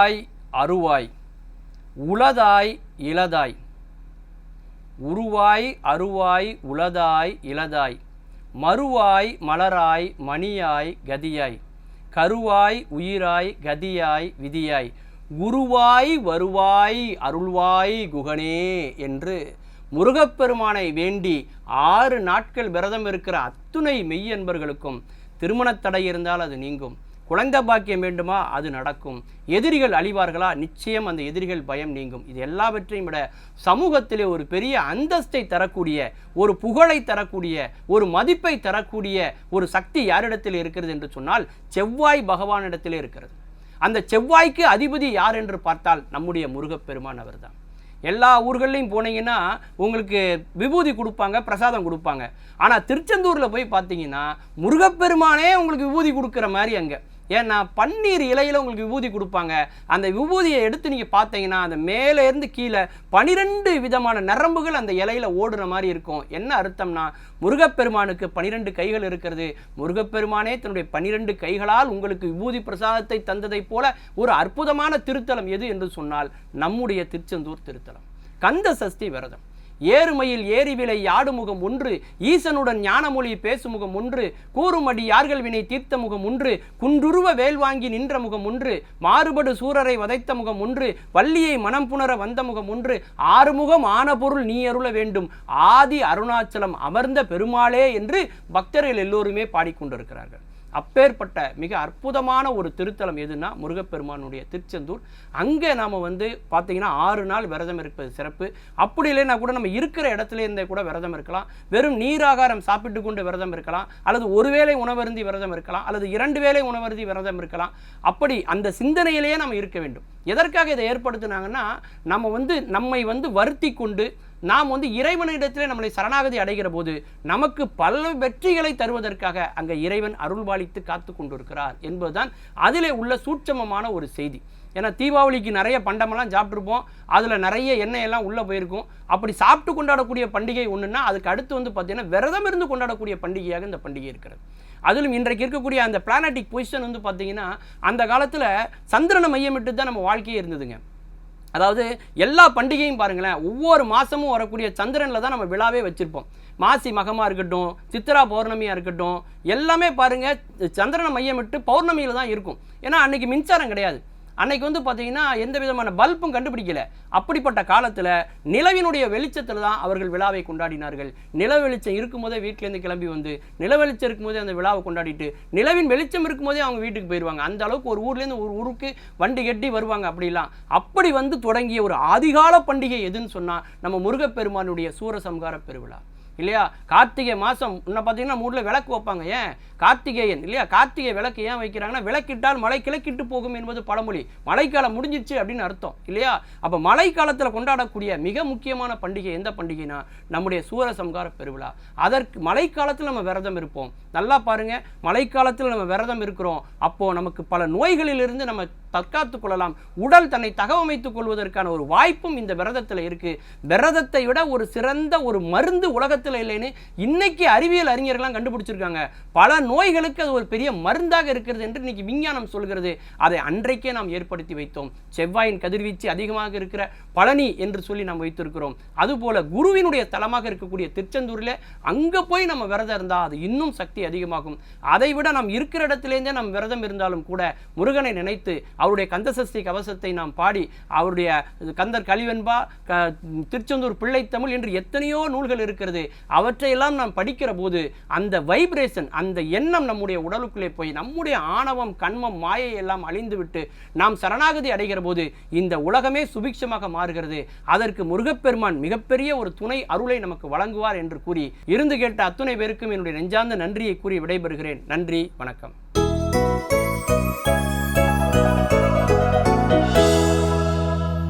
உருவாய் அருவாய் உளதாய் இளதாய் உருவாய் அருவாய் உளதாய் இளதாய் மறுவாய் மலராய் மணியாய் கதியாய் கருவாய் உயிராய் கதியாய் விதியாய் குருவாய் வருவாய் அருள்வாய் குகனே என்று முருகப்பெருமானை வேண்டி ஆறு நாட்கள் விரதம் இருக்கிற அத்துணை மெய்யன்பர்களுக்கும் திருமணத் தடை இருந்தால் அது நீங்கும். குழந்தை பாக்கியம் வேண்டுமா? அது நடக்கும். எதிரிகள் அழிவார்களா? நிச்சயம் அந்த எதிரிகள் பயம் நீங்கும். இது எல்லாவற்றையும் விட சமூகத்திலே ஒரு பெரிய அந்தஸ்தை தரக்கூடிய ஒரு புகழை தரக்கூடிய ஒரு மதிப்பை தரக்கூடிய ஒரு சக்தி யாரிடத்தில் இருக்கிறது என்று சொன்னால் செவ்வாய் பகவானிடத்திலே இருக்கிறது. அந்த செவ்வாய்க்கு அதிபதி யார் என்று பார்த்தால் நம்முடைய முருகப்பெருமான் அவர்தான். எல்லா ஊர்கள்லையும் போனீங்கன்னா உங்களுக்கு விபூதி கொடுப்பாங்க பிரசாதம் கொடுப்பாங்க. ஆனால் திருச்செந்தூரில் போய் பார்த்தீங்கன்னா முருகப்பெருமானே உங்களுக்கு விபூதி கொடுக்குற மாதிரி அங்கே. ஏன்னா பன்னீர் இலையில் உங்களுக்கு விபூதி கொடுப்பாங்க. அந்த விபூதியை எடுத்து நீங்கள் பார்த்தீங்கன்னா அந்த மேலேருந்து கீழே பனிரெண்டு விதமான நரம்புகள் அந்த இலையில் ஓடுற மாதிரி இருக்கும். என்ன அர்த்தம்னா முருகப்பெருமானுக்கு பனிரெண்டு கைகள் இருக்கிறது. முருகப்பெருமானே தன்னுடைய பனிரெண்டு கைகளால் உங்களுக்கு விபூதி பிரசாதத்தை தந்ததைப் போல ஒரு அற்புதமான திருத்தலம் எது என்று சொன்னால் நம்முடைய திருச்செந்தூர் திருத்தலம். கந்த சஷ்டி விரதம். ஏறுமையில் ஏறிவிலை யாடுமுகம் ஒன்று ஈசனுடன் ஞானமொழி பேசுமுகம் ஒன்று கூறுமடி யார்கள் வினை தீர்த்த முகம் ஒன்று குன்றுருவ வேல் வாங்கி நின்ற முகம் ஒன்று மாறுபடு சூரரை வதைத்த முகம் ஒன்று வள்ளியை மனம் புணர வந்த முகம் ஒன்று ஆறுமுகம் ஆன பொருள் நீ அருள வேண்டும். ஆதி அருணாச்சலம் அமர்ந்த பெருமாளே என்று பக்தர்கள் எல்லோருமே பாடிக்கொண்டிருக்கிறார்கள். அப்பேற்பட்ட மிக அற்புதமான ஒரு திருத்தலம் எதுனா முருகப்பெருமானுடைய திருச்செந்தூர். அங்கே நாம் வந்து பார்த்திங்கன்னா ஆறு நாள் விரதம் இருப்பது சிறப்பு. அப்படி இல்லைன்னா கூட நம்ம இருக்கிற இடத்துல இருந்தே கூட விரதம் இருக்கலாம். வெறும் நீராகாரம் சாப்பிட்டு கொண்டு விரதம் இருக்கலாம். அல்லது ஒருவேளை உணவருந்தி விரதம் இருக்கலாம். அல்லது இரண்டு வேளை உணவருந்தி விரதம் இருக்கலாம். அப்படி அந்த சிந்தனையிலேயே நம்ம இருக்க வேண்டும். எதற்காக இதை ஏற்படுத்தினாங்கன்னா நம்ம வந்து நம்மை வந்து வருத்தி கொண்டு நாம் வந்து இறைவனிடத்திலே நம்மளை சரணாகதி அடைகிற போது நமக்கு பல வெற்றிகளை தருவதற்காக அங்கே இறைவன் அருள்பாலித்து காத்து கொண்டிருக்கிறார் என்பதுதான் அதிலே உள்ள சூட்சமமான ஒரு செய்தி. ஏன்னா தீபாவளிக்கு நிறைய பண்டமெல்லாம் சாப்பிட்ருப்போம் அதில் நிறைய எண்ணெய் எல்லாம் உள்ளே போயிருக்கும். அப்படி சாப்பிட்டு கொண்டாடக்கூடிய பண்டிகை ஒன்றுன்னா அதுக்கு அடுத்து வந்து பார்த்தீங்கன்னா விரதம் இருந்து கொண்டாடக்கூடிய பண்டிகையாக இந்த பண்டிகை இருக்கிறது. அதிலும் இன்றைக்கு இருக்கக்கூடிய அந்த பிளானட்டிக் பொசிஷன் வந்து பார்த்தீங்கன்னா அந்த காலத்தில் சந்திரனை மையமிட்டு தான் நம்ம வாழ்க்கையே இருந்ததுங்க. அதாவது எல்லா பண்டிகையும் பாருங்களேன் ஒவ்வொரு மாதமும் வரக்கூடிய சந்திரனில் தான் நம்ம விழாவே வச்சுருப்போம். மாசி மகமாக இருக்கட்டும் சித்திரா பௌர்ணமியாக இருக்கட்டும் எல்லாமே பாருங்கள் சந்திரனை மையமிட்டு பௌர்ணமியில் தான் இருக்கும். ஏன்னா அன்றைக்கி மின்சாரம் கிடையாது. அன்னைக்கு வந்து பார்த்தீங்கன்னா எந்த விதமான பல்பும் கண்டுபிடிக்கல. அப்படிப்பட்ட காலத்தில் நிலவினுடைய வெளிச்சத்தில் தான் அவர்கள் விழாவை கொண்டாடினார்கள். நில வெளிச்சம் இருக்கும்போதே வீட்டிலேருந்து கிளம்பி வந்து நில வெளிச்சம் இருக்கும்போதே அந்த விழாவை கொண்டாடிட்டு நிலவின் வெளிச்சம் இருக்கும்போதே அவங்க வீட்டுக்கு போயிடுவாங்க அந்த அளவுக்கு ஒரு ஊர்லேருந்து ஒரு ஊருக்கு வண்டி கட்டி வருவாங்க அப்படிலாம். அப்படி வந்து தொடங்கிய ஒரு ஆதிகால பண்டிகை எதுன்னு சொன்னால் நம்ம முருகப்பெருமானுடைய சூரசம்ஹார பெருவிழா. இல்லையா? கார்த்திகை மாதம் இன்னும் பார்த்தீங்கன்னா மூடில் விளக்கு வைப்பாங்க. ஏன்? கார்த்திகேயன் இல்லையா? கார்த்திகை விளக்கு ஏன் வைக்கிறாங்கன்னா விளக்கிட்டால் மழை கிழக்கிட்டு போகும் என்பது பழமொழி. மழைக்காலம் முடிஞ்சிச்சு அப்படின்னு அர்த்தம் இல்லையா? அப்போ மழைக்காலத்தில் கொண்டாடக்கூடிய மிக முக்கியமான பண்டிகை எந்த பண்டிகைனா நம்முடைய சூரசம்ஹார பெருவிழா. அதற்கு மழைக்காலத்தில் நம்ம விரதம் இருப்போம். நல்லா பாருங்க மழைக்காலத்தில் நம்ம விரதம் இருக்கிறோம். அப்போது நமக்கு பல நோய்களிலிருந்து நம்ம தற்காத்து கொள்ளலாம். உடல் தன்னை தகவமைத்துக் கொள்வதற்கான ஒரு வாய்ப்பும் இந்த விரதத்தில் இருக்கு. விரதத்தை விட ஒரு சிறந்த ஒரு மருந்து உலகத்தில் இல்லைன்னு இன்னைக்கு அறிவியல் அறிஞர்கள்லாம் கண்டுபிடிச்சிருக்காங்க. பல நோய்களுக்கு அது ஒரு பெரிய மருந்தாக இருக்கிறது என்று இன்னைக்கு விஞ்ஞானம் சொல்கிறது. அதை அன்றைக்கே நாம் ஏற்படுத்தி வைத்தோம். செவ்வாயின் கதிர்வீச்சு அதிகமாக இருக்கிற பழனி என்று சொல்லி நாம் வைத்திருக்கிறோம். அதுபோல குருவினுடைய தலமாக இருக்கக்கூடிய திருச்செந்தூரில் அங்கே போய் நம்ம விரதம் இருந்தால் அது இன்னும் சக்தி அதிகமாகும். அதை விட நாம் இருக்கிற இடத்துலேருந்தே நம் விரதம் இருந்தாலும் கூட முருகனை நினைத்து அவருடைய கந்தசஷ்டி கவசத்தை நாம் பாடி அவருடைய கந்தர் கலிவெண்பா க திருச்செந்தூர் பிள்ளைத்தமிழ் என்று எத்தனையோ நூல்கள் இருக்கிறது. அவற்றையெல்லாம் நாம் படிக்கிற போது அந்த வைப்ரேஷன் அந்த எண்ணம் நம்முடைய உடலுக்குள்ளே போய் நம்முடைய ஆணவம் கண்மம் மாயை எல்லாம் அழிந்துவிட்டு நாம் சரணாகதி அடைகிற போது இந்த உலகமே சுபிக்ஷமாக மாறுகிறது. அதற்கு முருகப்பெருமான் மிகப்பெரிய ஒரு துணை அருளை நமக்கு வழங்குவார் என்று கூறி இருந்து கேட்ட அத்துணை பேருக்கும் என்னுடைய நெஞ்சார்ந்த நன்றியை கூறி விடைபெறுகிறேன். நன்றி வணக்கம்.